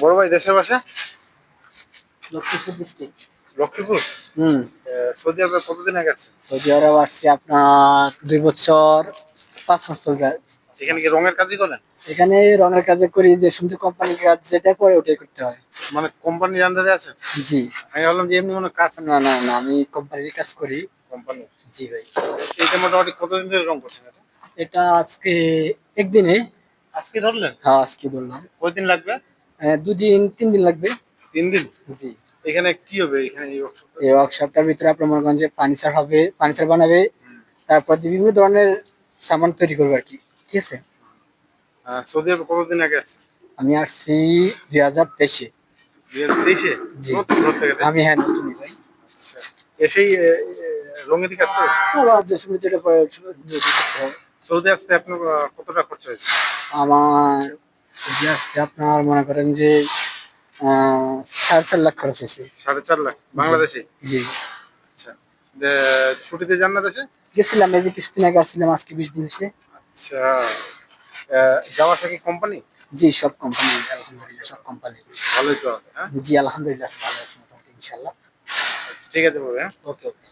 বড় ভাই দেশের বাসা? লক্ষ্মীপুর ডিস্ট্রিক্ট লক্ষ্মীপুর? হুম। সৌদি আরবে কতদিন আগে আছে সৌদি আরব আসছে আপনার দুই বছর পাঁচ বছর কাজ এখানে কি রঙের কাজই করেন? এখানে রঙের কাজে করি যে শুধু কোম্পানির কাজ যেটা করে ওটাই করতে হয়। মানে কোম্পানির আন্ডারে আছে জি। আমি ভাবলাম যে এমনি মনে হয় কাজ না না না আমি কোম্পানির কাজ করি। কোম্পানি জি ভাই। এইটা মোটামুটি কতদিন ধরে রং করছেন এটা? এটা আজকে একদিনে। আজকে ধরলেন? হ্যাঁ আজকে বললাম কয়দিন লাগবে? দুদিন তিন দিন লাগবে। তিন দিন জি। এখানে কি হবে? এখানে এই? ওয়ার্কশপটার ভিতরে আপনার মনে ফার্নিচার হবে ফার্নিচার বানাবে তারপর বিভিন্ন ধরনের সামান তৈরি করবে আর কি। ঠিক আছে? সৌদি আরবে কতদিন আগে আছে আমি আসছি দুই হাজার তেইশে। জি। আমি হ্যাঁ নতুনই ভাই। আচ্ছা। এসেই আহ, রঙেরই কাজ হবে। সৌদি আসতে আপনার কতটা খরচ হয়েছে? আমার যে আজকে আপনার মনে করেন যে সাড়ে চার লাখ খরচ হয়েছে। সাড়ে চার লাখ বাংলাদেশে? জি। আচ্ছা। ছুটিতে যান না দেশে? গেছিলাম এই যে কিছুদিন আগে আসছিলাম আজকে বিশ দিন এসে আচ্ছা। আহ, যাওয়া থেকে কোম্পানি জি সব কোম্পানি আলহামদুলিল্লাহ সব কোম্পানি ভালোই তো হ্যাঁ? জি আলহামদুলিল্লাহ ভালো আছে মোটামুটি ইনশাল্লাহ ঠিক আছে হ্যাঁ? ওকে ওকে।